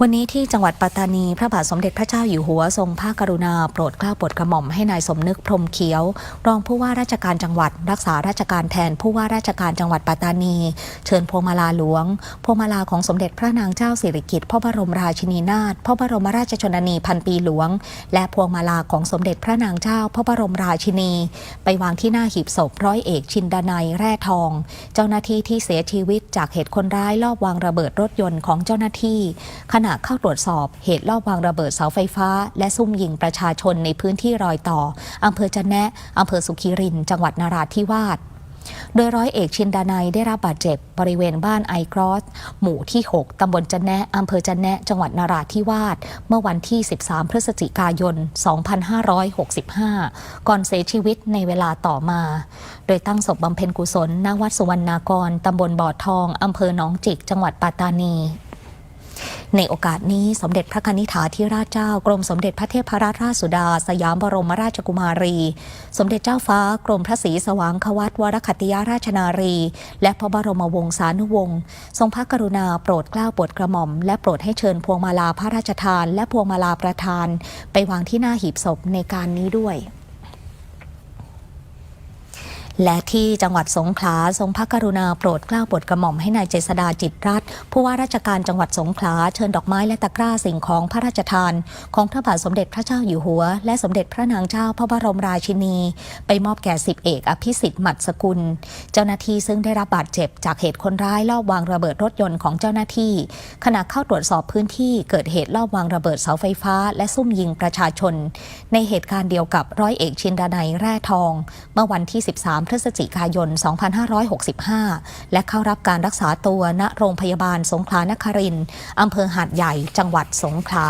วันนี้ที่จังหวัดปัตตานี พระบาทสมเด็จพระเจ้าอยู่หัวทรงพระกรุณาโปรดเกล้าโปรดกระหม่อมให้นายสมนึกพรมเขียว รองผู้ว่าราชการจังหวัด รักษาราชการแทนผู้ว่าราชการจังหวัดปัตตานี เชิญพวงมาลาหลวง พวงมาลาของสมเด็จพระนางเจ้าสิริกิติ์พระบรมราชินีนาถพระบรมราชชนนีพันปีหลวง และพวงมาลาของสมเด็จพระนางเจ้า พระบรมราชินี ไปวางที่หน้าหีบศพร้อยเอกชินดานัยแร่ทอง เจ้าหน้าที่ที่เสียชีวิตจากเหตุคนร้ายลอบวางระเบิดรถยนต์ของเจ้าหน้าที่ขณะเข้าตรวจสอบเหตุลอบวางระเบิดเสาไฟฟ้า และซุ่มยิงประชาชนในพื้นที่รอยต่ออำเภอจะแนะอำเภอสุขีริน จังหวัดนราธิวาสโดยร้อยเอกชินดานัยได้รับบาดเจ็บบริเวณบ้านไอกรอส หมู่ที่ 6 ตำบลจะแนะอำเภอจะแนะ จังหวัดนราธิวาส เมื่อวันที่ 13 พฤศจิกายน 2565 ก่อนเสียชีวิตในเวลาต่อมา โดยตั้งศพบำเพ็ญกุศลณวัดสุวรรณากร ตำบลบ่อทอง อำเภอหนองจิก จังหวัดปัตตานี ในโอกาสนี้สมเด็จพระนิธิถาธิราชเจ้ากรมสมเด็จพระเทพรัตนราชสุดา สยามบรมราชกุมารี สมเด็จเจ้าฟ้ากรมพระศรีสว่างควัตวรคติยาราชนารี และพระบรมวงศานุวงศ์ทรงพระกรุณาโปรดเกล้าโปรดกระหม่อม และโปรดให้เชิญพวงมาลาพระราชทาน และพวงมาลาประธาน ไปวางที่หน้าหีบศพในการนี้ด้วย และที่จังหวัดสงขลาทรงพระกรุณาโปรดเกล้าโปรดกระหม่อมให้นายเจษดาจิตรัตน์ผู้ว่าราชการจังหวัดสงขลาเชิญดอกไม้และตะกร้าสิ่งของพระราชทาน ของพระบาทสมเด็จพระเจ้าอยู่หัว และสมเด็จพระนางเจ้าพระบรมราชินี ไปมอบแก่สิบเอกอภิสิทธิ์หมัดสกุล เจ้าหน้าที่ซึ่งได้รับบาดเจ็บจากเหตุคนร้ายลอบวางระเบิดรถยนต์ของเจ้าหน้าที่ ขณะเข้าตรวจสอบพื้นที่เกิดเหตุลอบวางระเบิดเสาไฟฟ้า และซุ่มยิงประชาชน ในเหตุการณ์เดียวกับร้อยเอกชินดานัยแร่ทอง เมื่อวันที่ 13พฤศจิกายน 2565 และเข้ารับการรักษาตัวณโรงพยาบาลสงขลานครินทร์อำเภอหาดใหญ่จังหวัดสงขลา